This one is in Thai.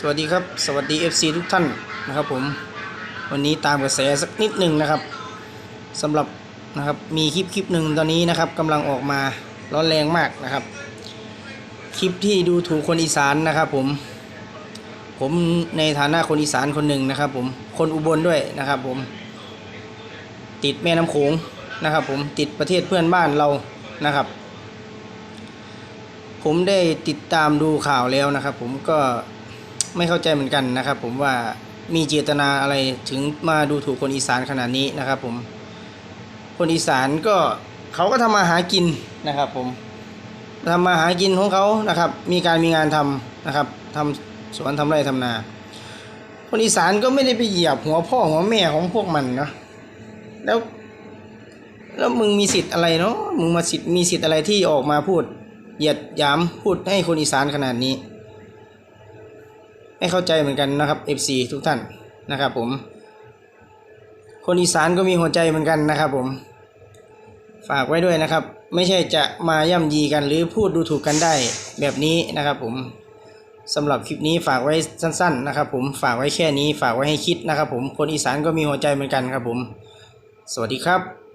สวัสดีครับ สวัสดี FC ทุกท่านนะครับผมวันนี้ตามกระแสสักนิดหนึ่งนะครับสำหรับนะครับมีคลิปคลิปหนึ่งตอนนี้นะครับกำลังออกมาร้อนแรงมากนะครับ คลิปที่ดูถูกคนอีสานนะครับผม ผมในฐานะคนอีสานคนหนึ่งนะครับ ผมคนอุบลด้วยนะครับ ผม ติดแม่น้ำโขงนะครับ ผมติดประเทศเพื่อนบ้านเรานะครับ ผมได้ติดตามดูข่าวแล้วนะครับ ผมก็ ไม่เข้าใจเหมือนกันนะครับ ผมว่ามีเจตนาอะไรถึงมาดูถูกคนอีสานขนาดนี้นะครับ ผม คนอีสานก็เขาก็ทำมาหากินนะครับ ผมทำมาหากินของเขานะครับ มีการมีงานทำนะครับทำสวนทำไร่ทำนา คนอีสานก็ไม่ได้ไปเหยียบหัวพ่อหัวแม่ของพวกมันเนาะแล้วแล้วมึงมีสิทธิ์อะไรเนาะ มึงมาสิทธิ์มีสิทธิ์อะไรที่ออกมาพูด เหยียดหยามพูดให้คนอีสานขนาดนี้ ไม่เข้าใจเหมือนกันนะครับ FC ทุกท่านนะครับผม คนอีสานก็มีหัวใจเหมือนกันนะครับผม ฝากไว้ด้วยนะครับ ไม่ใช่จะมาย่ำยีกันหรือพูดดูถูกกันได้แบบนี้นะครับผมสำหรับคลิปนี้ฝากไว้สั้น ๆ นะครับผมฝากไว้แค่นี้ฝากไว้ให้คิดนะครับผมคนอีสานก็มีหัวใจเหมือนกันครับผม สวัสดีครับ